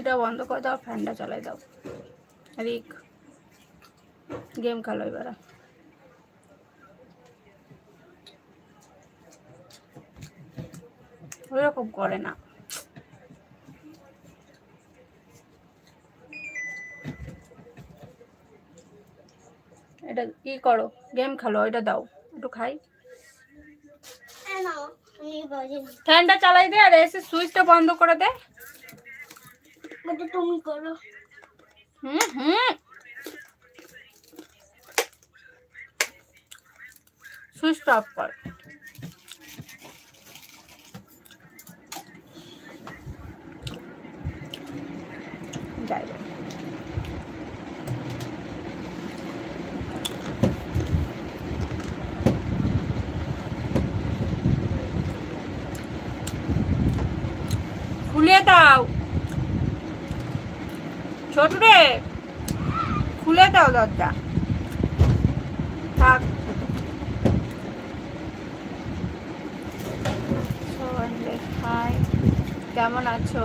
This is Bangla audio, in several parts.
এটা বন্ধ করে দাও ফ্যানটা চালাই দাও। রিক গেম খেলো এবার। ওইরকম করে না। এটা ই করো? গেম খেলো এটা দাও। একটু খাই। ফ্যানটা চালাই দে আর এসে সুইচটা বন্ধ করে দে। তুমি করো হুম হুম সুইচটা অফ কর যাই হোক। খুলে দাও ছোট খুলে দাও দরজা। থাক। কেমন আছো?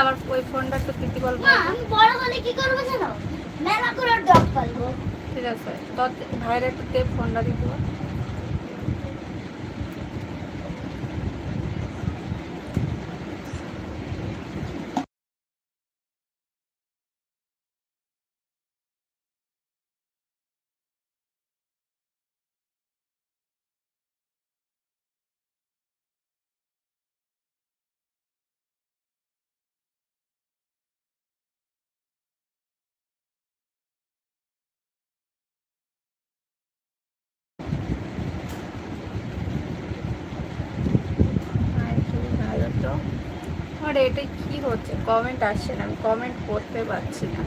আমার ওই ফোনটা একটু প্রীতি বলব মা আমি বড় হলে কি করব জানো? মেলা করে ডগ পালবো ঠিক আছে। তো ভাইয়ের একটু ফোনটা দিতে বল। আর কি ভালো তো আর এটা কি হচ্ছে? কমেন্ট আসছে না, আমি কমেন্ট করতে পারছি না।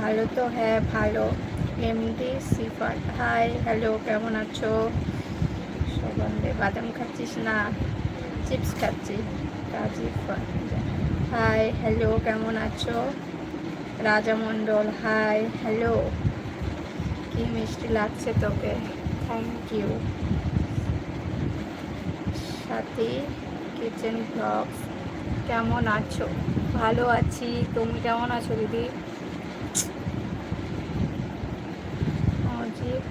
ভালো তো হ্যাঁ ভালো। এমডি সিফার। হাই হ্যালো কেমন আছো? সবন্দে বাদাম খাচ্ছিস না? চিপস খাচ্ছি। কাজী হাই হ্যালো কেমন আছো? রাজা মণ্ডল হাই হ্যালো কি মিষ্টি লাগছে তোকে thank you Sathi kitchen blogs কেমন আছো ভালো আছি তুমি কেমন আছো দিদি अजीब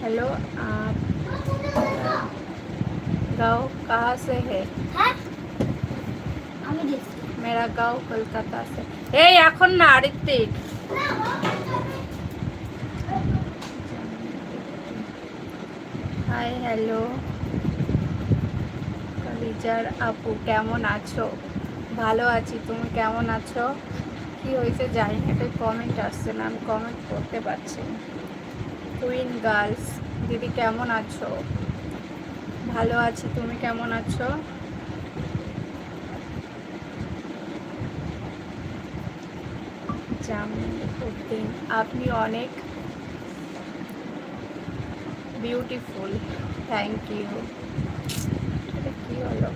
हेलो आप गाँव कहाँ से है হ্যাঁ মেরাগাঁও, কলকাতা আছে। এই, এখন না, ঋত্বিক। হাই হ্যালো কলিজার আপু, কেমন আছো? ভালো আছি, তুমি কেমন আছো? কি হয়েছে জানি না, একটা কমেন্ট আসছে না, আমি কমেন্ট করতে পারছি কুইন গার্লস দিদি কেমন আছো? ভালো আছি, তুমি কেমন আছো? জামিন আপনি অনেক বিউটিফুল থ্যাংক ইউ এটা কি হলো?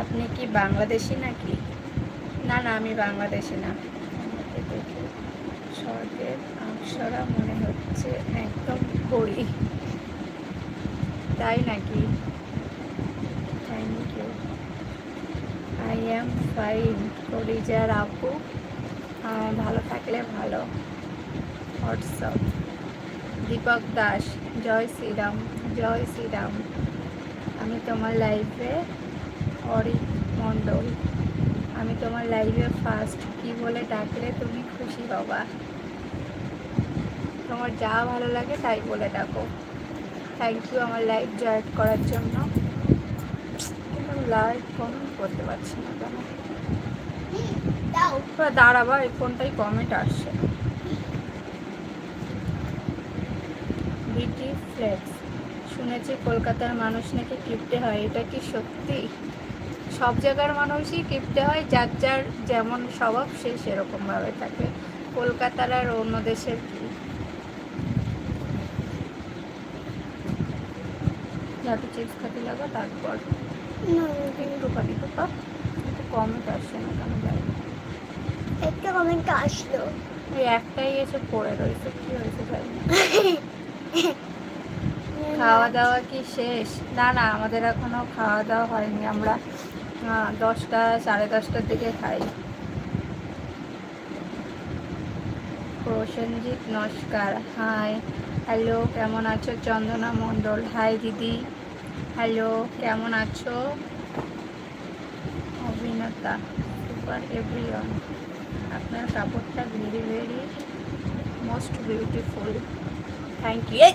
আপনি কি বাংলাদেশি নাকি? না না, আমি বাংলাদেশি না। দেখে স্বর্গের মনে হচ্ছে একদম পড়ি তাই নাকি? আই এম ফাইন করিজার আপু ভালো থাকলে ভালো। হোয়াটসঅ্যাপ দীপক দাস, জয় শ্রীরাম জয় শ্রীরাম। আমি তোমার লাইফে অরিক মণ্ডল আমি তোমার লাইফে ফার্স্ট কি বলে ডাকলে তুমি খুশি হবা। তোমার যা ভালো লাগে তাই বলে ডাকো। থ্যাংক ইউ আমার লাইফ জয়েন করার জন্য। লাইভ কমেন্ট করতে পারছি না কেন? দাঁড়াবা এই ফোনটাই কমেন্ট আসছে। বিটি ফ্লেক্স শুনেছি কলকাতার মানুষ নাকি কিপটে হয় এটা কি সত্যি? সব জায়গার মানুষই কিপটে হয় যার যার যেমন স্বভাব সে সেরকমভাবে থাকে। কলকাতার আর অন্য দেশের কি? যাতে চিপস খাতে লাগা তারপর। পাপ একটু কমেন্ট আসছে না কেন। একটা কমেন্ট আসলো। ওই একটাই এসে পড়ে রয়েছে কি হয়েছে খাওয়া দাওয়া কি শেষ? না না আমাদের এখনও খাওয়া দাওয়া হয়নি আমরা দশটা সাড়ে দশটার দিকে খাই। প্রসেনজিৎ নমস্কার হাই। হ্যালো কেমন আছো? চন্দনা মণ্ডল। হাই দিদি। হ্যালো কেমন আছো? অভিনেতা সুপার এভরিওয়ান আপনার কাপড়টা very very most beautiful. Thank you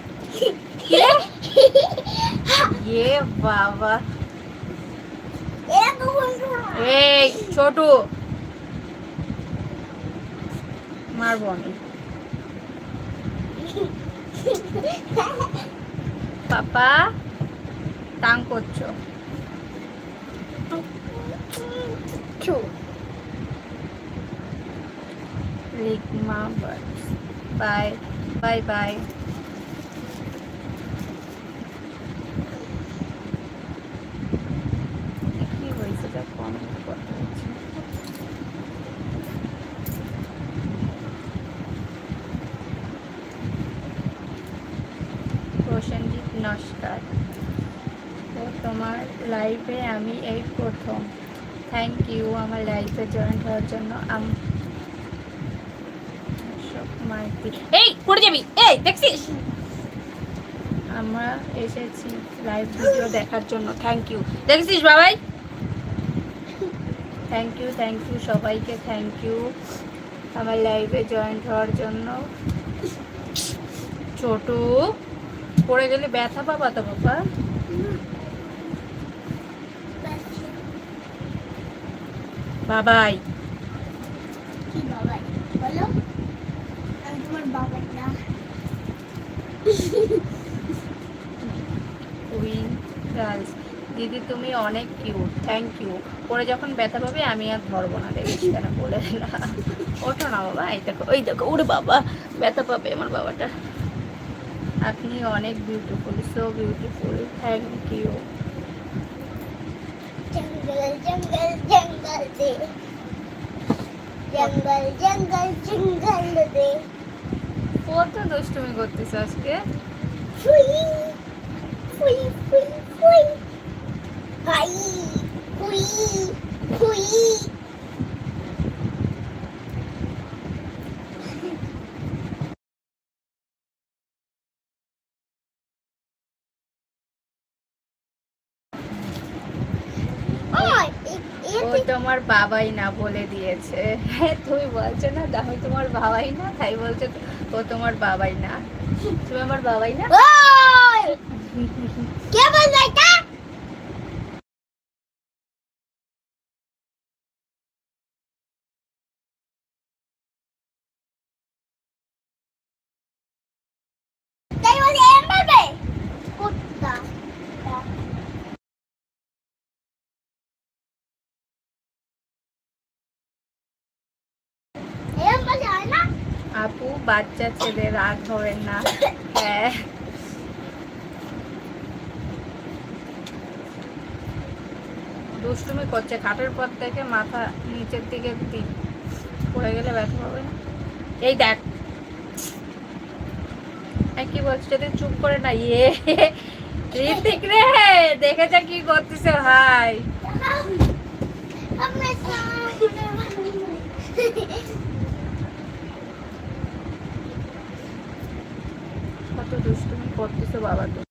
ইয়ে বাবা। এই ছোটু। মারবো আমি। পাপা। টাং করছ? লিগমা বার্ডস বাই বাই বাই কি হয়েছে? তা কমেন্ট করতে হচ্ছে। প্রসেনজিৎ নমস্কার। তোমার লাইফে আমি এই প্রথম। থ্যাংক ইউ আমার লাইফে জয়েন হওয়ার জন্য। এই পড়ে যাবি। এই দেখছিস? আমরা এসেছি লাইভ ভিডিও দেখার জন্য। থ্যাংক ইউ দেখছিস বাবাই? থ্যাংক ইউ থ্যাংক ইউ সবাইকে। থ্যাংক ইউ আমার লাইভে জয়েন হওয়ার জন্য। ছোটু পড়ে গেলে ব্যথা পাবা তো বাবা? বাবাই। কি বলো দিদি তুমি অনেক কিউট থ্যাংক ইউ পরে যখন ব্যথা পাবে, আমি আর ধরবো না দেখিস কেন বলে না ওঠো না বাবা, এই দেখো ওই দেখো, ওরে বাবা, ব্যথা পাবে আমার বাবাটা। আপনি অনেক beautiful so beautiful thank you जंगल जंगल जंगल दे जंगल जंगल जंगल दे কত দুষ্টুমি করতেছ আজকে ফুই ফুই ফুই ফুই হাই ফুই ফুই তোমার বাবাই না বলে দিয়েছে। হ্যাঁ তুমি বলছো না, আমি তোমার বাবাই না, তাই বলছে ও তোমার বাবাই না। তুমি আমার বাবাই না? আপু, বাচ্চা ছেলে, রাগ হবেন না। হ্যাঁ। দুষ্টুমি করছে, খাটের পর থেকে মাথা নিচের দিকে পড়ে গেলে ব্যথা পাবে না। এই দেখ। কি বলছি যদি চুপ করে না? ইয়ে। ঋতিক রে, দেখেছে কি করতেছে? ভাই আমি কত দুষ্টুমি করতেছে বাবা তো।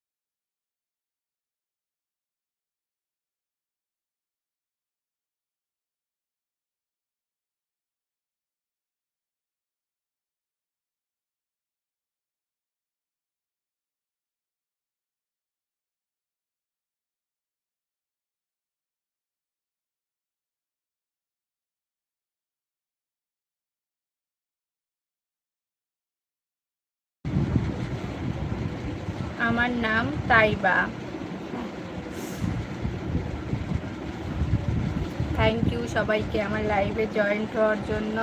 আমার নাম তাইবা। থ্যাংক ইউ সবাইকে আমার লাইভে জয়েন্ট হওয়ার জন্য।